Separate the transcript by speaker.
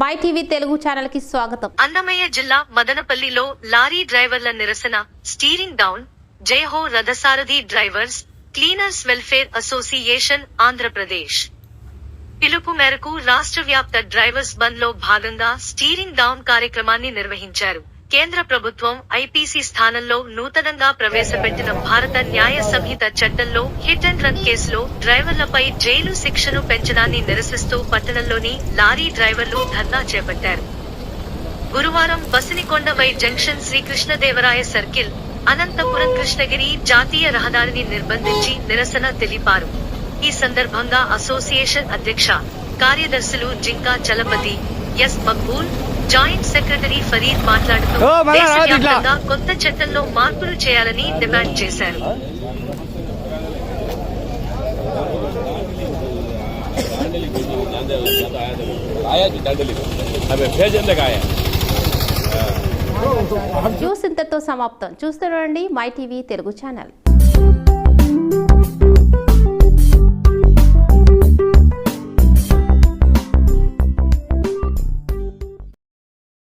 Speaker 1: My TV Telugu ఛానల్కి స్వాగతం.
Speaker 2: అన్నమయ్య జిల్లా మదనపల్లిలో లారీ డ్రైవర్ల నిరసన steering down Jayaho Rathasarathi drivers cleaners welfare association Andhra Pradesh. పిలుపు మేరకు రాష్ట్ర వ్యాప్త డ్రైవర్స్ బంద్లో భాగంగా స్టీరింగ్ డౌన్ కార్యక్రమాన్ని నిర్వహించారు. కేంద్ర ప్రభుత్వం ఐపీసీ స్థానంలో నూతనంగా ప్రవేశపెట్టిన భారత న్యాయ సంహిత చట్టంలో హిట్ అండ్ రన్ కేసులో డ్రైవర్లపై జైలు శిక్షను పెంచడాన్ని నిరసిస్తూ పట్టణంలోని లారీ డ్రైవర్లు ధర్నా చేపట్టారు. గురువారం Basinikonda Y junction Srikrishnadevaraya circle Anantapuram Krishnagiri జాతీయ రహదారిని నిర్బంధించి నిరసన తెలిపారు. ఈ సందర్భంగా అసోసియేషన్ అధ్యక్ష కార్యదర్శులు Jinka Chalapathi S Maqbool joint secretary Fareed మాట్లాడుతూ కొత్త చట్టంలో మార్పులు చేయాలని డిమాండ్ చేశారు.
Speaker 1: జ్యూస్ ఇంతతో సమాప్తం. చూస్తున్నారండి మై టీవీ తెలుగు ఛానల్.